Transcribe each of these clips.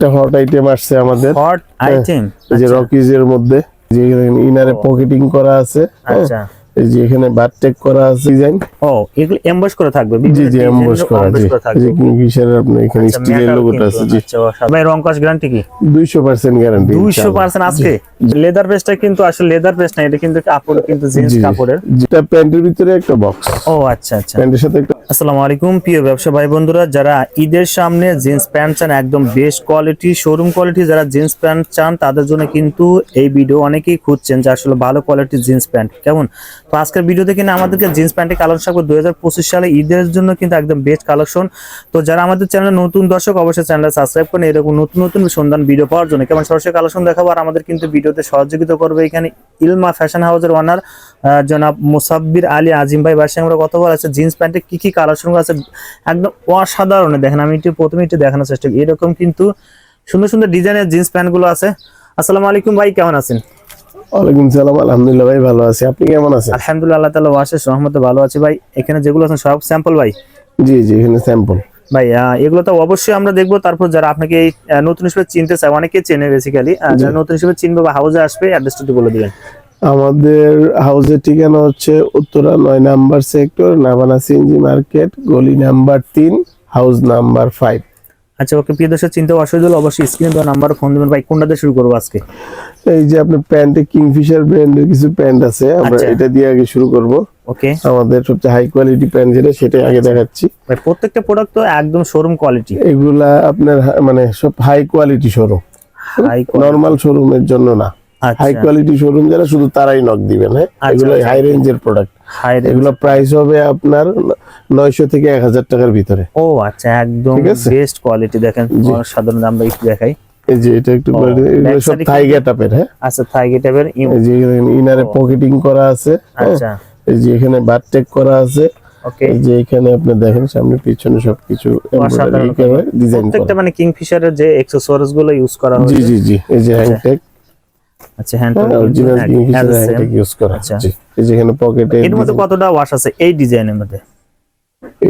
একটা hot item আসছে আমাদের। হট আইটেম যে রকিজ এর মধ্যে যে ইনারে পকেটিং করা আছে হ্যাঁ, আচ্ছা। এই যে এখানে বারটেক করা আছে ডিজাইন ও এগুলো এমবস করে থাকবে জি জি এমবস করা জি। যে কিংফিশারের আপনার এখানে আচ্ছা, স্টিলের লোগোটা আছে জি। আচ্ছা, ভাই রং কস গ্যারান্টি কি? 200% গ্যারান্টি দুইশো পার্সেন্ট আজকে? লেদার বেসটা কিন্তু আসলে লেদার বেস না এটা কিন্তু কাপড় কিন্তু জিন্স কাপড়ের। যেটা প্যান্টের ভিতরে একটা বক্স ও আচ্ছা আচ্ছা। প্যান্টের সাথে একটা আসসালামু আলাইকুম প্রিয় ব্যবসা ভাই বন্ধুরা যারা ঈদের সামনে জিন্স প্যান্ট চান একদম বেস্ট কোয়ালিটি শোরুম কোয়ালিটি যারা জিন্স প্যান্ট চান তাদের জন্য কিন্তু এই ভিডিও অনেকেই খুঁজছেন যে আসলে ভালো কোয়ালিটির জিন্স প্যান্ট কেমন? তো আজকের ভিডিওতে কিন্তু আমাদেরকে জিন্স প্যান্টের কালেকশন থাকবে দুই সালে ঈদের জন্য কিন্তু একদম বেস্ট কালেকশন তো যারা আমাদের চ্যানেলে নতুন দর্শক, অবশ্যই চ্যানেলটা সাবস্ক্রাইব করেন এরকম নতুন নতুন সন্ধান ভিডিও পাওয়ার জন্য। কেমন? সরাসরি কালেকশন দেখাবো আর আমাদের কিন্তু ভিডিওতে সহযোগিতা করবে এখানে ইলমা ফ্যাশন হাউসের ওনার জনাব মুসাব্বির আলী আজিম ভাই। বাসায় আমরা কথা বলা আছে জিন্স প্যান্টে কি কি কালেকশন আছে? একদম অসাধারণ দেখেন, আমি একটু প্রথমে একটু দেখানোর চেষ্টা করি। এরকম কিন্তু সুন্দর সুন্দর ডিজাইনের জিন্স প্যান্টগুলো আছে। আসসালামু আলাইকুম ভাই, কেমন আছেন? ওয়ালাইকুম সালাম আলহামদুলিল্লাহ ভাই ভালো আছি। আপনি কেমন আছেন? আলহামদুলিল্লাহ আল্লাহ তালা ওয়াশের সহমতে ভালো আছে ভাই। এখানে যেগুলো আছেন সব স্যাম্পল ভাই। জি জি এখানে স্যাম্পল ভাই এগুলো তো অবশ্যই আমরা দেখব। তারপর যারা আপনাকে এই নতুন হিসেবে চিনতে চায় অনেকে চেনে বেসিক্যালি যারা নতুন হিসেবে চিনবে বা হাউসে আসবে অ্যাড্রেসটা একটু বলে দিবেন। আমাদের হাউসের ঠিকানা হচ্ছে উত্তরা নয় number sector Navana CNG market গলি নাম্বার তিন হাউস নাম্বার ফাইভ আচ্ছা ওকে প্রিয় দর্শক চিনতে অসুবিধা হলে অবশ্যই স্ক্রিনে দেওয়া নাম্বার ফোন দেবেন। ভাই কোনটা দিয়ে শুরু করব আজকে? এই যে আপনার প্যান্টে কিংফিশার ব্র্যান্ডের কিছু প্যান্ট আছে আমরা আচ্ছা। এটা দিয়ে আগে শুরু করব। ওকে। আমাদের সবচেয়ে হাই কোয়ালিটি প্যান্ট যেটা সেটাই আগে দেখাচ্ছি। ভাই প্রত্যেকটা প্রোডাক্ট তো একদম শোরুম কোয়ালিটি এগুলা আপনার মানে সব high quality showroom high normal শোরুমের জন্য না। হাই কোয়ালিটি শোরুম যারা শুধু তারাই নক দিবেন হ্যাঁ? আচ্ছা, এগুলো। হাই রেঞ্জের প্রোডাক্ট হাই এগুলো প্রাইস হবে আপনার নয়শো থেকে এক হাজার টাকার ভিতরে। ও আচ্ছা একদম বেস্ট কোয়ালিটি দেখেন সাধারণ আমরা একটু দেখাই। এই যে এটা একটু এগুলো সব থাই হ্যাঁ? আচ্ছা থাই যে ইনারে পকেটিং করা আছে হ্যাঁ? আচ্ছা। এই যে এখানে বারটেক করা আছে ওকে। যে এখানে আপনি দেখেন সামনে পিছনে সবকিছু প্রত্যেকটা মানে কিংফিশারের যে এক্সেসরিজগুলো ইউজ করা হয়েছে। জি জি এই যে হ্যাংটেক আচ্ছা hand original Kingfisher hangtag use করা আচ্ছা। এই যে পকেটে এর মধ্যে কতটা ওয়াশ আছে এই ডিজাইনের মধ্যে?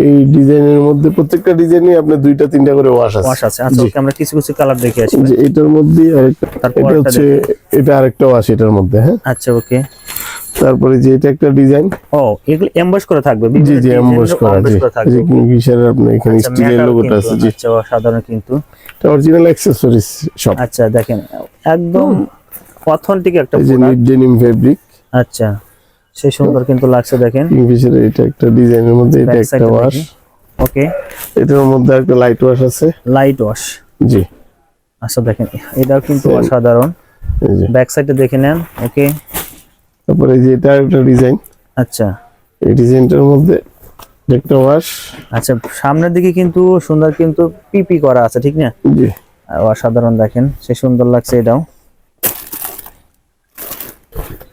এই ডিজাইনের মধ্যে প্রত্যেকটা ডিজাইনে দুইটা তিনটা করে ওয়াশ আছে। ওয়াশ আছে। আচ্ছা আমরা কিছু কিছু কালার দেখে আসি। যে এটার মধ্যে আরেকটা এটা হচ্ছে এটা আরেকটা ওয়াশ এটার মধ্যে হ্যাঁ? আচ্ছা ওকে তারপরে যে এটা একটা ডিজাইন ও এগুলো এমবস করে থাকবে জি জি এমবস করা জি। যে কিংফিশারের আপনার এখানে আচ্ছা, স্টিলের লোগোটা আছে জি। আচ্ছা সাধারণ কিন্তু। এটা অরিজিনাল অ্যাকসেসরিজ সব আচ্ছা দেখেন একদম অথেন্টিক একটা এই যে ডেনিম ফেব্রিক আচ্ছা সেই সুন্দর কিন্তু লাগছে দেখেন। কিংফিশারের এটা একটা ডিজাইনের মধ্যে এটা একটা ওয়াশ ওকে এটার মধ্যে একটা লাইট ওয়াশ আছে। লাইট ওয়াশ জি। আচ্ছা দেখেন এটাও কিন্তু অসাধারণ। ব্যাক সাইডে দেখে নেন ওকে তারপরে এই যে এটা একটা ডিজাইন আচ্ছা। এই ডিজাইনটার মধ্যে একটা ওয়াশ আচ্ছা সামনের দিকে কিন্তু সুন্দর কিন্তু পিপি করা আছে ঠিক না? জি। অসাধারণ দেখেন সে সুন্দর লাগছে এটাও।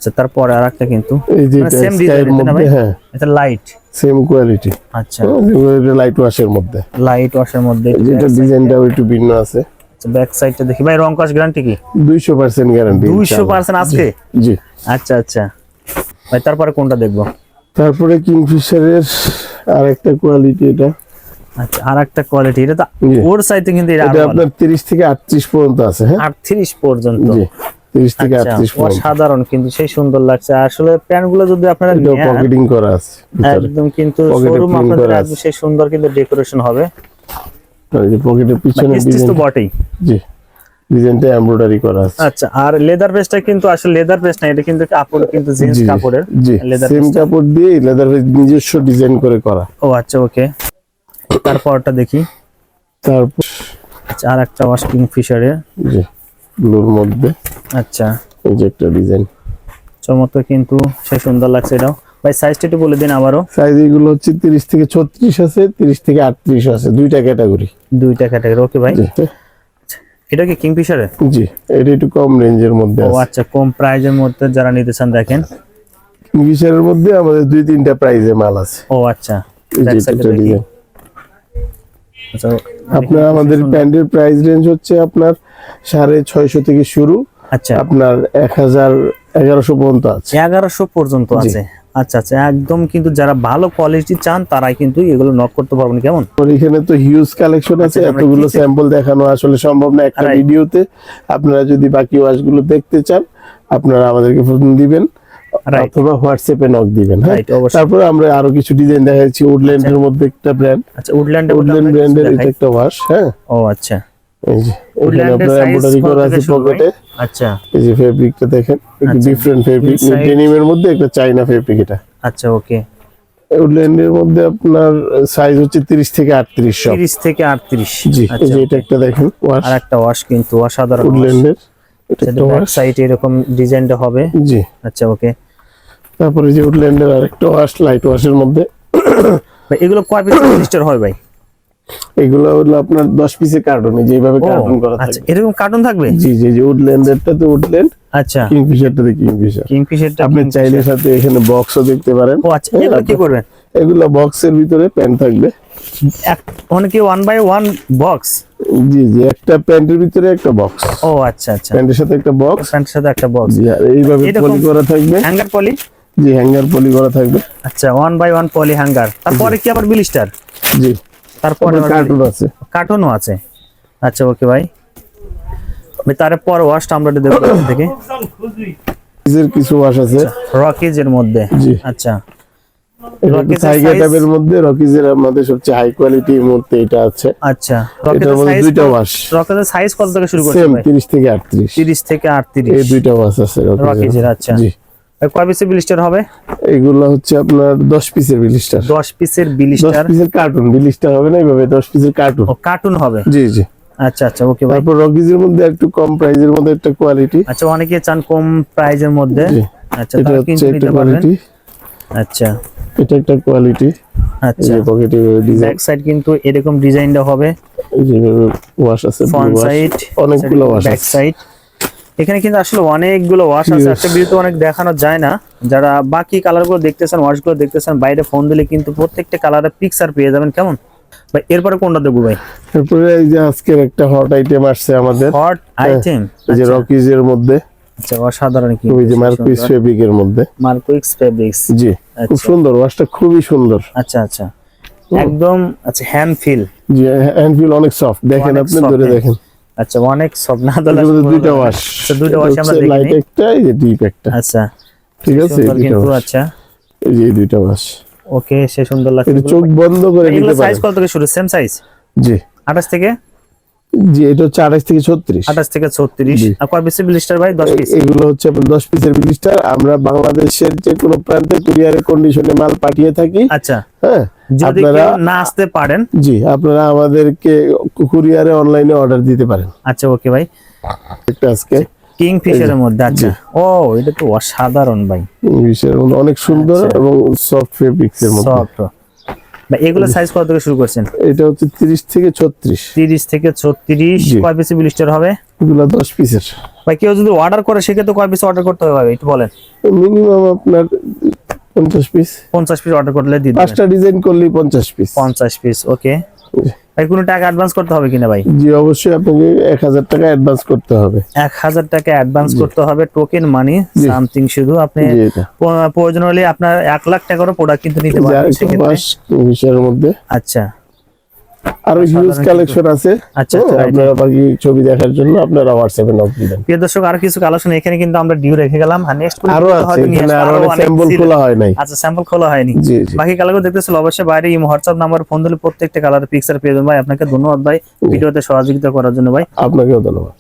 আচ্ছা তারপরে আর একটা কিন্তু এই যে মানে এটা? হ্যাঁ। লাইট সেম কোয়ালিটি আচ্ছা। এটা লাইট ওয়াশের মধ্যে। লাইট ওয়াশের মধ্যে ডিজাইনটাও একটু ভিন্ন আছে। ব্যাক সাইডটা দেখি। ভাই রং গ্যারান্টি কি? দুইশো পার্সেন্ট গ্যারান্টি দুইশো পার্সেন্ট আজকে? জি। আচ্ছা আচ্ছা। ভাই তারপরে কোনটা দেখব? তারপরে কিংফিশারের আর একটা কোয়ালিটি এটা। আচ্ছা আর একটা কোয়ালিটি এটা তো ওর সাইডে কিন্তু এটা আপনার তিরিশ থেকে আটত্রিশ পর্যন্ত আছে হ্যাঁ? আটত্রিশ পর্যন্ত। জি। থেকে আচ্ছা, অসাধারণ কিন্তু সেই সুন্দর লাগছে। আসলে যদি আপনারা পকেটিং করা আছে একদম কিন্তু শোরুম আপনাদের একদম সেই সুন্দর কিন্তু ডেকোরেশন হবে। আর এই যে পকেটের পিছনে স্টিচ তো বটেই। জি ডিজাইনটা এমব্রয়ডারি করা আছে। আচ্ছা আর লেদার কিন্তু আসলে লেদার না এটা কিন্তু কাপড় কিন্তু জিন্স কাপড়ের। সেম কাপড় দিয়ে লেদার নিজস্ব ডিজাইন করে করা। ও আচ্ছা ওকে। তারপরটা দেখি। তারপর আচ্ছা আর একটা ওয়াশকিং ফিশারের জি। ব্লুর মধ্যে। আচ্ছা। এই যে একটা ডিজাইন। চমৎকার কিন্তু সেই সুন্দর লাগছে এটাও। ভাই সাইজটা একটু বলে দিন আবারও সাইজ এগুলো হচ্ছে তিরিশ থেকে ছত্রিশ আছে তিরিশ থেকে আটত্রিশ আছে দুইটা ক্যাটাগরি দুইটা ক্যাটাগরি ওকে ভাই। এটা কি কিং ফিশারের জি এটা একটু কম রেঞ্জের মধ্যে ও আচ্ছা কম প্রাইজের মধ্যে যারা নিতে চান দেখেন। কিংফিশারের মধ্যে আমাদের দুই তিনটা প্রাইজে মাল আছে। ও আচ্ছা। আচ্ছা আপনার আমাদের প্যান্টের প্রাইস রেঞ্জ হচ্ছে আপনার সাড়ে ছয়শো থেকে শুরু। আচ্ছা। আপনার এক হাজার এগারোশো পর্যন্ত আছে। এগারোশো পর্যন্ত আছে। আচ্ছা আচ্ছা একদম কিন্তু যারা ভালো কোয়ালিটি চান তারাই কিন্তু এগুলো নক করতে পারবেন। কেমন? এখানে তো হিউজ কালেকশন আছে আচ্ছা, এতগুলো স্যাম্পল দেখানো আসলে সম্ভব না একটা ভিডিওতে আপনারা যদি বাকি ওয়াশগুলো দেখতে চান আপনারা আমাদেরকে ফোন দিবেন. অথবা হোয়াটসঅ্যাপে নক দিবেন হ্যাঁ? তারপরে আমরা আরও কিছু ডিজাইন দেখাচ্ছি উডল্যান্ডের মধ্যে একটা ব্র্যান্ড আচ্ছা উডল্যান্ড উডল্যান্ড ব্র্যান্ডের এটা একটা ওয়াশ হ্যাঁ? ও আচ্ছা। এই যে এখানে আপনার এমব্রয়ডারি করা আছে পকেটে আচ্ছা। এই যে ফেব্রিকটা দেখেন একটু আচ্ছা। ডিফারেন্ট ফেব্রিক ডেনিমের মধ্যে একটা চাইনা ফেব্রিক এটা। আচ্ছা ওকে উডল্যান্ডের মধ্যে আপনার সাইজ হচ্ছে 30 থেকে 38 সব। 30 থেকে 38 জি এই আচ্ছা যে এটা একটা দেখেন ওয়াশ আর একটা ওয়াশ কিন্তু অসাধারণ উডল্যান্ডের এটা একটা ব্যাক ওয়াশ সাইডে এরকম ডিজাইনটা হবে। জি। আচ্ছা ওকে তারপরে যে উডল্যান্ডের আরেকটা ওয়াশ লাইট ওয়াশের মধ্যে। ভাই এগুলো কয় পিস রেজিস্টার হয় ভাই? এগুলো হলো আপনার 10 পিসের কার্টুনে যেভাবে কার্টুন করা আচ্ছা এরকম কার্টুন থাকবে? জি জি জি উডল্যান্ডেরটা তো উডল্যান্ড আচ্ছা। কিংফিশারটা তো কিংফিশার কিংফিশারটা আপনি চাইলে সাথে এখানে বক্সও দেখতে পারেন। ও আচ্ছা এগুলো কি করবেন? এগুলো বক্সের ভিতরে প্যান্ট থাকবে। এক মানে কি ওয়ান বাই ওয়ান বক্স জি জি একটা প্যান্টের ভিতরে একটা বক্স ও আচ্ছা আচ্ছা। প্যান্টের সাথে একটা বক্স প্যান্টের সাথে একটা বক্স জি আর এইভাবে পলি করা থাকবে। হ্যাঙ্গার পলি জি হ্যাঙ্গার পলি করা থাকবে। আচ্ছা one by one poly hanger তারপরে কি আবার বিলিস্টার জি। তারপরে কার্টুন আছে। কার্টুনও আছে। আচ্ছা ওকে ভাই তারপর ওয়াশটা আমরা দেখব থেকে। এর কিছু ওয়াশ আছে। রকিজ এর মধ্যে। জি। আচ্ছা। রকিজ এর টাইগার মধ্যে আমাদের সবচেয়ে হাই কোয়ালিটি মুহূর্তে এটা আছে। আচ্ছা এটার মধ্যে দুইটা ওয়াশ রকেটের সাইজ কত থেকে শুরু করছে সেম 30 থেকে 38 তিরিশ থেকে এই আটত্রিশ দুইটা ওয়াশ আছে রকিজের রকিজের আচ্ছা। জি। কয় পিসের বিলিস্টার হবে? এগুলো হচ্ছে আপনার 10 পিসের বিলিস্টার দশ পিসের 10 পিসের কার্টুন বিলিস্টার হবে না এইভাবে 10 পিসের কার্টুন ও কার্টুন হবে? জি জি। আচ্ছা আচ্ছা ওকে ভাই তারপর রকিজের মধ্যে একটু কম প্রাইজের মধ্যে একটা কোয়ালিটি আচ্ছা অনেকে চান কম প্রাইজের মধ্যে। আচ্ছা এটা হচ্ছে একটা কোয়ালিটি আচ্ছা। এটা একটা কোয়ালিটি আচ্ছা। পকেটে ডিজাইন ব্যাক সাইড কিন্তু এরকম ডিজাইনটা হবে। এই যে ওয়াশ আছে ফ্রন্ট সাইড অনেকগুলো ওয়াশ ব্যাক সাইড এখানে কিন্তু আসলে অনেকগুলো ওয়াশ আছে। একটা ভিডিওতে অনেক দেখানো যায় না। যারা বাকি কালারগুলো দেখতেছেন ওয়াশগুলো দেখতেছেন বাইরে ফোন দিলে কিন্তু প্রত্যেকটা কালারের পিকচার পেয়ে যাবেন। কেমন? ভাই এরপরে কোনটা দেবো ভাই? তারপরে এই যে আজকের একটা হট আইটেম আসছে আমাদের। হট আইটেম এই যে রকিজের মধ্যে। আচ্ছা অসাধারণ কি? ওই যে মধ্যে। মার্কুইক্স ফেব্রিক্স জি খুব আচ্ছা। সুন্দর ওয়াশটা খুবই সুন্দর। আচ্ছা আচ্ছা। একদম আচ্ছা হ্যান্ড ফিল জি হ্যান্ড ফিল অনেক সফট দেখেন আপনি ধরে হ্যাঁ। দেখেন। আচ্ছা অনেক সব না দলা দুইটা ওয়াশ দুইটা wash আমরা দেখি লাইট একটা এই ডিপ একটা। আচ্ছা ঠিক আছে কিন্তু আচ্ছা। এই যে দুটো ওয়াশ ওকে সে সুন্দর লাগছে। চোখ বন্ধ করে নিতে নিতে সাইজ কত থেকে শুরু? সেম সাইজ জি। 28 থেকে? জি এটা হচ্ছে আঠাশ থেকে ছত্রিশ। 28 থেকে 36 জি। আর কয় পিসের ব্লিস্টার ভাই? 10 পিস এগুলো হচ্ছে আপনার দশ পিসের বিলিস্টার আমরা বাংলাদেশের যে কোনো প্রান্তে কুরিয়ারের কন্ডিশনে মাল পাঠিয়ে থাকি। আচ্ছা। হ্যাঁ যদি কেউ না আসতে পারেন। জি আপনারা আমাদেরকে কুরিয়ারে অনলাইনে অর্ডার দিতে পারেন। আচ্ছা ওকে ভাই। একটা আজকে। কিং ফিশারের মধ্যে আচ্ছা। ও এটা তো অসাধারণ ভাই। ইংলিশের মধ্যে অনেক সুন্দর আচ্ছা। এবং সফট ফেব্রিক্স এর মধ্যে। সফট এগুলো সাইজ কত থেকে শুরু করছেন? এটা হচ্ছে তিরিশ থেকে ছত্রিশ। 30 থেকে 36 জি। কয় পিস ব্লিস্টার হবে? এগুলো দশ পিসের ভাই কেউ যদি অর্ডার করে সেক্ষেত্রে কয় পিস অর্ডার করতে হবে একটু বলেন। মিনিমাম আপনার পঞ্চাশ পিস 50 পিস অর্ডার করলে দিবেন পাঁচটা ডিজাইন করলেই পঞ্চাশ পিস 50 পিস ওকে ভাই কোনো টাকা অ্যাডভান্স করতে হবে কিনা ভাই? জি অবশ্যই আপনাকে এক হাজার টাকা অ্যাডভান্স করতে হবে। এক হাজার টাকা অ্যাডভান্স করতে হবে টোকেন মানি সামথিং শুধু আপনি জি প্রয়োজন হলে আপনার এক লাখ টাকারও প্রোডাক্ট কিন্তু নিতে পারবেন সেক্ষেত্রে মধ্যে। আচ্ছা। আরও হিউজ কালেকশন আছে। আচ্ছা, হ্যাঁ, আচ্ছা, আপনারা বাকি ছবি দেখার জন্য আপনারা হোয়াটসঅ্যাপে নক দিবেন প্রিয় দর্শক আরও কিছু কালেকশন এখানে কিন্তু আমরা ডিউ রেখে গেলাম। আর নেক্সট আরও আছে এখানে আরও অনেক স্যাম্পল খোলা হয় নাই। আচ্ছা স্যাম্পল খোলা হয়নি। বাকি কালারগুলো দেখতেছিল অবশ্যই বাইরে এই হোয়াটসঅ্যাপ নাম্বার ফোন দিলে প্রত্যেকটা কালারের পিকচার পেয়ে যাবেন। ভাই আপনাকে ধন্যবাদ ভাই। ভিডিওতে সহযোগিতা করার জন্য ভাই। আপনাকেও ধন্যবাদ।